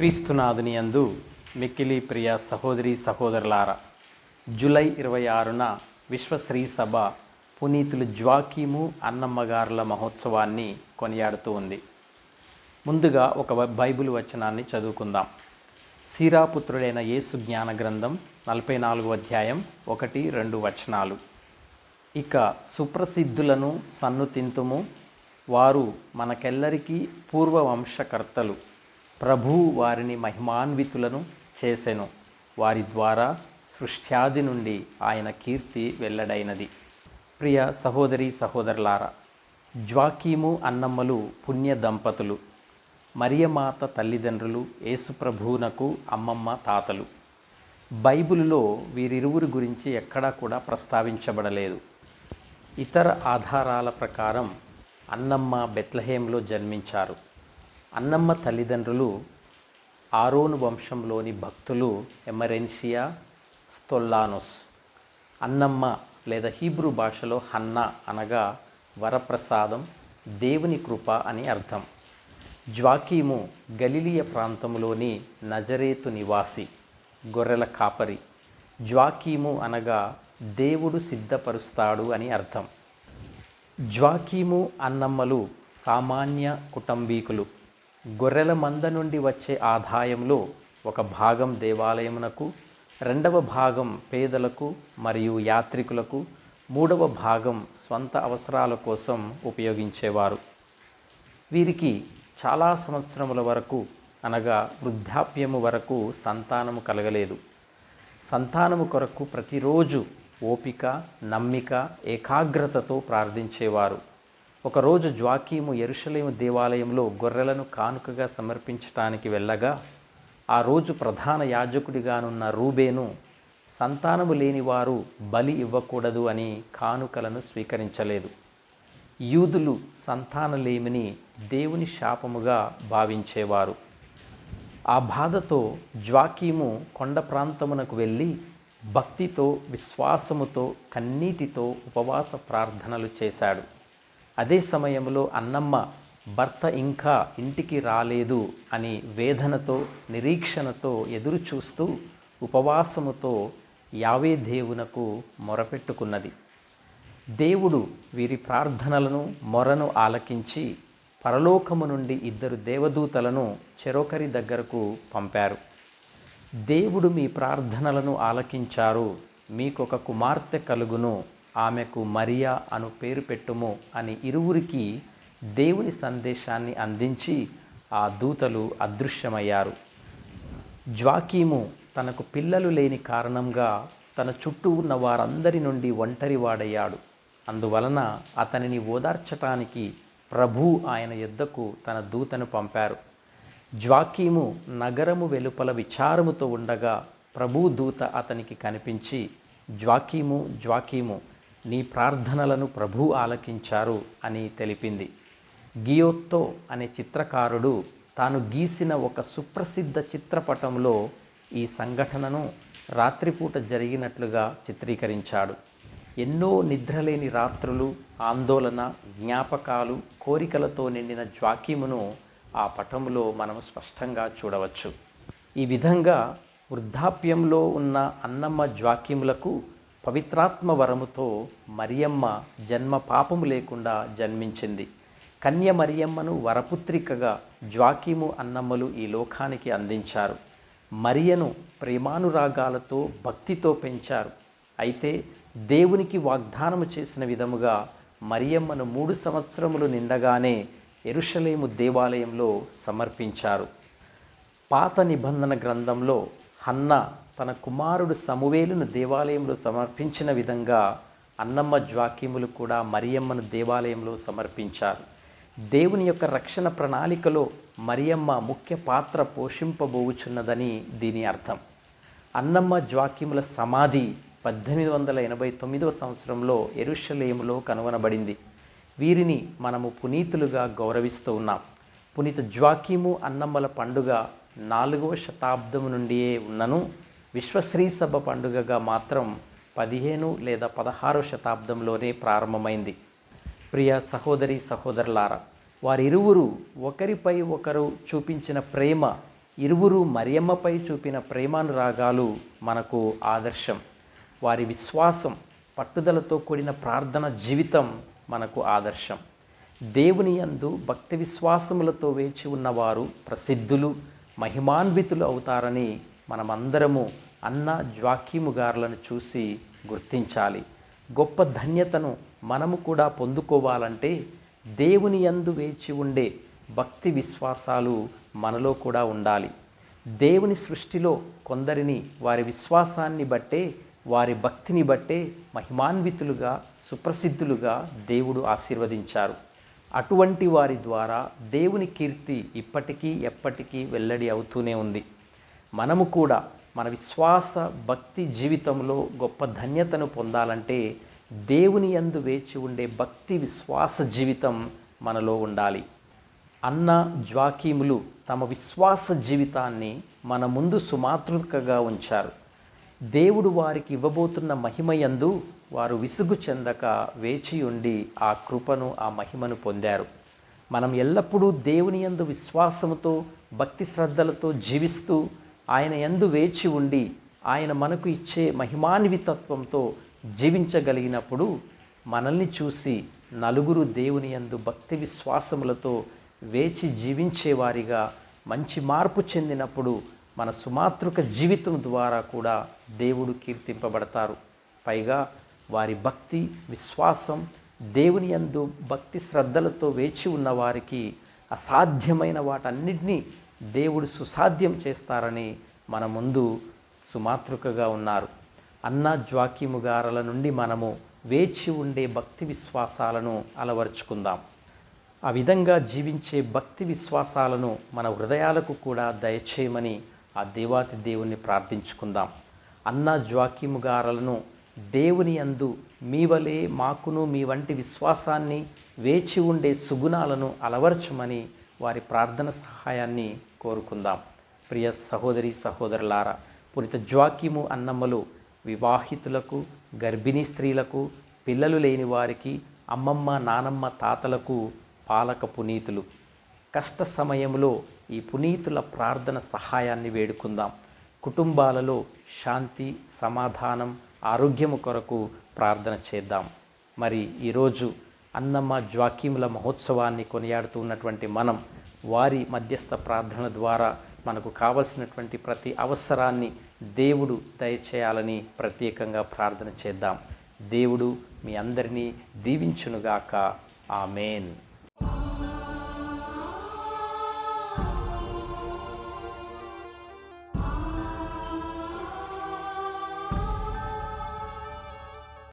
క్రీస్తునాథుని అందు మిక్కిలి ప్రియ సహోదరి సహోదరులారా జూలై ఇరవై ఆరున విశ్వశ్రీ సభ పునీతులు జ్వాకీము అన్నమ్మగారుల మహోత్సవాన్ని కొనియాడుతూ ఉంది. ముందుగా ఒక బైబిల్ వచనాన్ని చదువుకుందాం. సీరాపుత్రుడైన యేసు జ్ఞాన గ్రంథం నలభై నాలుగు అధ్యాయం ఒకటి రెండు వచనాలు. ఇక సుప్రసిద్ధులను సన్నుతింతుము వారు మనకెల్లరికీ పూర్వవంశకర్తలు. ప్రభువు వారిని మహిమాన్వితులను చేసెను. వారి ద్వారా సృష్ట్యాది నుండి ఆయన కీర్తి వెల్లడైనది. ప్రియ సహోదరి సహోదరులారా జ్వాకీము అన్నమ్మలు పుణ్య దంపతులు మరియమాత తల్లిదండ్రులు యేసుప్రభువునకు అమ్మమ్మ తాతలు. బైబిలులో వీరిరువురి గురించి ఎక్కడా కూడా ప్రస్తావించబడలేదు. ఇతర ఆధారాల ప్రకారం అన్నమ్మ బెత్లహేంలో జన్మించారు. అన్నమ్మ తల్లిదండ్రులు ఆరోను వంశంలోని భక్తులు ఎమరెన్షియా స్తొల్లానోస్ అన్నమ్మ లేదా హీబ్రూ భాషలో హన్న అనగా వరప్రసాదం దేవుని కృప అని అర్థం. జ్వాకీము గలిలియ ప్రాంతంలోని నజరేతు నివాసి గొర్రెల కాపరి. జ్వాకీము అనగా దేవుడు సిద్ధపరుస్తాడు అని అర్థం. జ్వాకీము అన్నమ్మలు సామాన్య కుటుంబీకులు. గొర్రెల మంద నుండి వచ్చే ఆదాయంలో ఒక భాగం దేవాలయమునకు రెండవ భాగం పేదలకు మరియు యాత్రికులకు మూడవ భాగం స్వంత అవసరాల కోసం ఉపయోగించేవారు. వీరికి చాలా సంవత్సరముల వరకు అనగా వృద్ధాప్యము వరకు సంతానము కలగలేదు. సంతానము కొరకు ప్రతిరోజు ఓపిక నమ్మిక ఏకాగ్రతతో ప్రార్థించేవారు. ఒకరోజు జ్వాకీము ఎరుషలేము దేవాలయంలో గొర్రెలను కానుకగా సమర్పించటానికి వెళ్ళగా ఆ రోజు ప్రధాన యాజకుడిగానున్న రూబేను సంతానము లేనివారు బలి ఇవ్వకూడదు అని కానుకలను స్వీకరించలేదు. యూదులు సంతానలేమిని దేవుని శాపముగా భావించేవారు. ఆ బాధతో జ్వాకీము కొండ ప్రాంతమునకు వెళ్ళి భక్తితో విశ్వాసముతో కన్నీటితో ఉపవాస ప్రార్థనలు చేశాడు. అదే సమయంలో అన్నమ్మ భర్త ఇంకా ఇంటికి రాలేదు అని వేదనతో నిరీక్షణతో ఎదురు చూస్తూ ఉపవాసముతో యావే దేవునకు మొరపెట్టుకున్నది. దేవుడు వీరి ప్రార్థనలను మొరను ఆలకించి పరలోకము నుండి ఇద్దరు దేవదూతలను చెరొకరి దగ్గరకు పంపారు. దేవుడు మీ ప్రార్థనలను ఆలకించారు మీకొక కుమార్తె కలుగును ఆమెకు మరియా అను పేరు పెట్టుము అని ఇరువురికి దేవుని సందేశాన్ని అందించి ఆ దూతలు అదృశ్యమయ్యారు. జ్వాకీము తనకు పిల్లలు లేని కారణంగా తన చుట్టూ ఉన్న వారందరి నుండి ఒంటరివాడయ్యాడు అందువలన అతనిని ఓదార్చటానికి ప్రభు ఆయన యుద్ధకు తన దూతను పంపారు. జ్వాకీము నగరము వెలుపల విచారముతో ఉండగా ప్రభు దూత అతనికి కనిపించి జ్వాకీము జ్వాకీము నీ ప్రార్థనలను ప్రభు ఆలకించారు అని తెలిపింది. గియోత్తో అనే చిత్రకారుడు తాను గీసిన ఒక సుప్రసిద్ధ చిత్రపటంలో ఈ సంఘటనను రాత్రిపూట జరిగినట్లుగా చిత్రీకరించాడు. ఎన్నో నిద్రలేని రాత్రులు ఆందోళన జ్ఞాపకాలు కోరికలతో నిండిన జ్వాకీమును ఆ పటంలో మనం స్పష్టంగా చూడవచ్చు. ఈ విధంగా వృద్ధాప్యంలో ఉన్న అన్నమ్మ జ్వాకీములకు పవిత్రాత్మ వరముతో మరియమ్మ జన్మ పాపము లేకుండా జన్మించింది. కన్య మరియమ్మను వరపుత్రికగా జ్వాకీము అన్నమ్మలు ఈ లోకానికి అందించారు. మరియను ప్రేమానురాగాలతో భక్తితో పెంచారు. అయితే దేవునికి వాగ్దానము చేసిన విధముగా మరియమ్మను మూడు సంవత్సరములు నిండగానే ఎరుషలేము దేవాలయంలో సమర్పించారు. పాత నిబంధన గ్రంథంలో హన్న తన కుమారుడు సమువేలును దేవాలయంలో సమర్పించిన విధంగా అన్నమ్మ జ్వాకీములు కూడా మరియమ్మను దేవాలయంలో సమర్పించారు. దేవుని యొక్క రక్షణ ప్రణాళికలో మరియమ్మ ముఖ్య పాత్ర పోషింపబోచున్నదని దీని అర్థం. అన్నమ్మ జ్వాకీముల సమాధి పద్దెనిమిది వందల ఎనభై తొమ్మిదవ సంవత్సరంలో ఎరుషలేములో కనుగొనబడింది. వీరిని మనము పునీతులుగా గౌరవిస్తూ ఉన్నాం. పునీత జ్వాకీము అన్నమ్మల పండుగ నాలుగవ శతాబ్దం నుండియే ఉన్నను విశ్వశ్రీ సభ పండుగగా మాత్రం పదిహేను లేదా పదహారవ శతాబ్దంలోనే ప్రారంభమైంది. ప్రియ సహోదరి సహోదరులారా వారిరువురు ఒకరిపై ఒకరు చూపించిన ప్రేమ ఇరువురు మరియమ్మపై చూపిన ప్రేమానురాగాలు మనకు ఆదర్శం. వారి విశ్వాసం పట్టుదలతో కూడిన ప్రార్థన జీవితం మనకు ఆదర్శం. దేవుని యందు భక్తి విశ్వాసములతో వేచి ఉన్నవారు ప్రసిద్ధులు మహిమాన్వితులు అవుతారని మనమందరము అన్న జ్వాకీము గారులను చూసి గుర్తించాలి. గొప్ప ధన్యతను మనము కూడా పొందుకోవాలంటే దేవుని యందు వేచి ఉండే భక్తి విశ్వాసాలు మనలో కూడా ఉండాలి. దేవుని సృష్టిలో కొందరిని వారి విశ్వాసాన్ని బట్టే వారి భక్తిని బట్టే మహిమాన్వితులుగా సుప్రసిద్ధులుగా దేవుడు ఆశీర్వదించారు. అటువంటి వారి ద్వారా దేవుని కీర్తి ఇప్పటికీ ఎప్పటికీ వెల్లడి అవుతూనే ఉంది. మనము కూడా మన విశ్వాస భక్తి జీవితంలో గొప్ప ధన్యతను పొందాలంటే దేవుని యందు వేచి ఉండే భక్తి విశ్వాస జీవితం మనలో ఉండాలి. అన్న జ్వాకీములు తమ విశ్వాస జీవితాన్ని మన ముందు సుమాతృకగా ఉంచారు. దేవుడు వారికి ఇవ్వబోతున్న మహిమయందు వారు విసుగు చెందక వేచి ఉండి ఆ కృపను ఆ మహిమను పొందారు. మనం ఎల్లప్పుడూ దేవుని యందు విశ్వాసముతో భక్తి శ్రద్ధలతో జీవిస్తూ ఆయన యందు వేచి ఉండి ఆయన మనకు ఇచ్చే మహిమాన్వితత్వంతో జీవించగలిగినప్పుడు మనల్ని చూసి నలుగురు దేవుని యందు భక్తి విశ్వాసములతో వేచి జీవించేవారిగా మంచి మార్పు చెందినప్పుడు మన సుమాతృక జీవితం ద్వారా కూడా దేవుడు కీర్తింపబడతారు. పైగా వారి భక్తి విశ్వాసం దేవుని యందు భక్తి శ్రద్ధలతో వేచి ఉన్న వారికి అసాధ్యమైన వాటన్నిటినీ దేవుడు సుసాధ్యం చేస్తారని మన ముందు సుమాతృకగా ఉన్నారు. అన్న జ్వాకీము గారల నుండి మనము వేచి ఉండే భక్తి విశ్వాసాలను అలవరుచుకుందాం. ఆ విధంగా జీవించే భక్తి విశ్వాసాలను మన హృదయాలకు కూడా దయచేయమని ఆ దేవాతి దేవుణ్ణి ప్రార్థించుకుందాం. అన్న జ్వాకీము గారలను దేవుని అందు మీ వలే మాకును మీ వంటి విశ్వాసాన్ని వేచి ఉండే సుగుణాలను అలవర్చమని వారి ప్రార్థన సహాయాన్ని కోరుకుందాం. ప్రియ సహోదరి సహోదరులారా పురిత జ్వాకిము అన్నమ్మలు వివాహితులకు గర్భిణీ స్త్రీలకు పిల్లలు లేని వారికి అమ్మమ్మ నానమ్మ తాతలకు పాలక పునీతులు. కష్ట సమయంలో ఈ పునీతుల ప్రార్థన సహాయాన్ని వేడుకుందాం. కుటుంబాలలో శాంతి సమాధానం ఆరోగ్యము కొరకు ప్రార్థన చేద్దాం. మరి ఈరోజు అన్నమ్మ జ్వాకీముల మహోత్సవాన్ని కొనియాడుతూ ఉన్నటువంటి మనం వారి మధ్యస్థ ప్రార్థన ద్వారా మనకు కావలసినటువంటి ప్రతి అవసరాన్ని దేవుడు దయచేయాలని ప్రత్యేకంగా ప్రార్థన చేద్దాం. దేవుడు మీ అందరినీ దీవించునుగాక. ఆమెన్.